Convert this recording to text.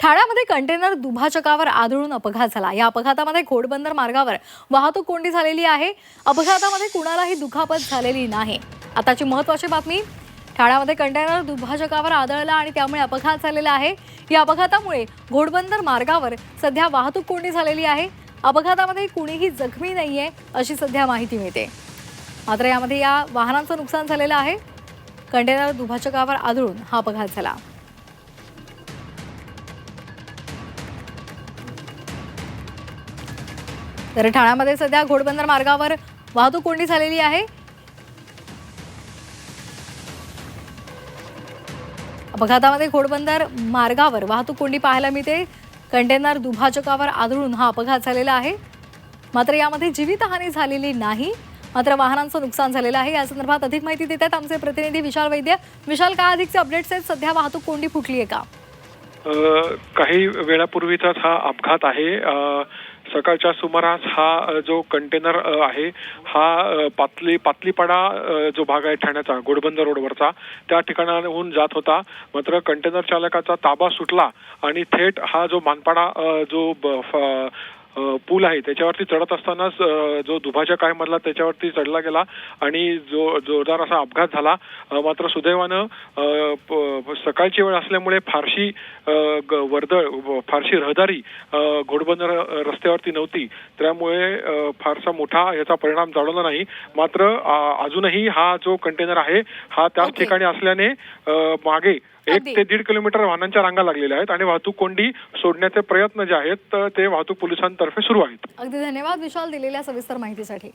ठाण्यामध्ये कंटेनर दुभाजकावर आदळून अपघात झाला. या अपघातामध्ये घोडबंदर मार्गावर वाहतूक कोंडी झालेली आहे. अपघातामध्ये कुणालाही दुखापत झालेली नाही. आताची महत्वाची बातमी ठाण्यामध्ये कंटेनर दुभाजकावर आदळला आणि त्यामुळे अपघात झालेला आहे. या अपघातामुळे घोडबंदर मार्गावर सध्या वाहतूक कोंडी झालेली आहे. अपघातामध्ये कुणीही जखमी नाहीये अशी सध्या माहिती मिळते. मात्र यामध्ये या वाहनांचं नुकसान झालेलं आहे. कंटेनर दुभाजकावर आदळून हा अपघात झाला. तर ठाण्यामध्ये सध्या घोडबंदर मार्गावर वाहतूक कोंडी झालेली आहे. अपघातामध्ये घोडबंदर मार्गावर वाहतूक कोंडी पाहायला मिळते. कंटेनर दुभाजकावर आदळून हा अपघात झालेला आहे. मात्र यामध्ये जीवितहानी झालेली नाही. मात्र वाहनांचं नुकसान झालेलं आहे. या संदर्भात अधिक माहिती देत आहेत आमचे प्रतिनिधी विशाल वैद्य. विशाल काय अधिकचे अपडेट्स आहेत? सध्या वाहतूक कोंडी फुटली आहे का काही वेळापूर्वीचाच हा अपघात आहे. सकाळच्या सुमारास हा जो कंटेनर आहे हा पातली पातलीपाडा जो भाग आहे ठाण्याचा घोडबंदर रोडवरचा त्या ठिकाणाहून जात होता. मात्र कंटेनर चालकाचा ताबा सुटला आणि थेट हा जो मानपाडा जो पूल आहे. त्याच्यावरती चढत असतानाच जो दुभाजक आहे मधला त्याच्यावरती चढला गेला आणि जो जोरदार असा अपघात झाला. मात्र सुदैवानं सकाळची वेळ असल्यामुळे फारशी वर्दळ फारशी रहदारी घोडबंदर रस्त्यावरती नव्हती. त्यामुळे फारसा मोठा याचा परिणाम जाणवला नाही. मात्र अजूनही हा जो कंटेनर आहे हा त्याच. ठिकाणी असल्याने मागे एक. ते दीड किलोमीटर वाहनांच्या रांगा लागलेल्या आहेत आणि वाहतूक कोंडी सोडण्याचे प्रयत्न जे आहेत ते वाहतूक पोलिसांतर्फे सुरू आहेत अगदी धन्यवाद विशाल दिलेल्या सविस्तर माहितीसाठी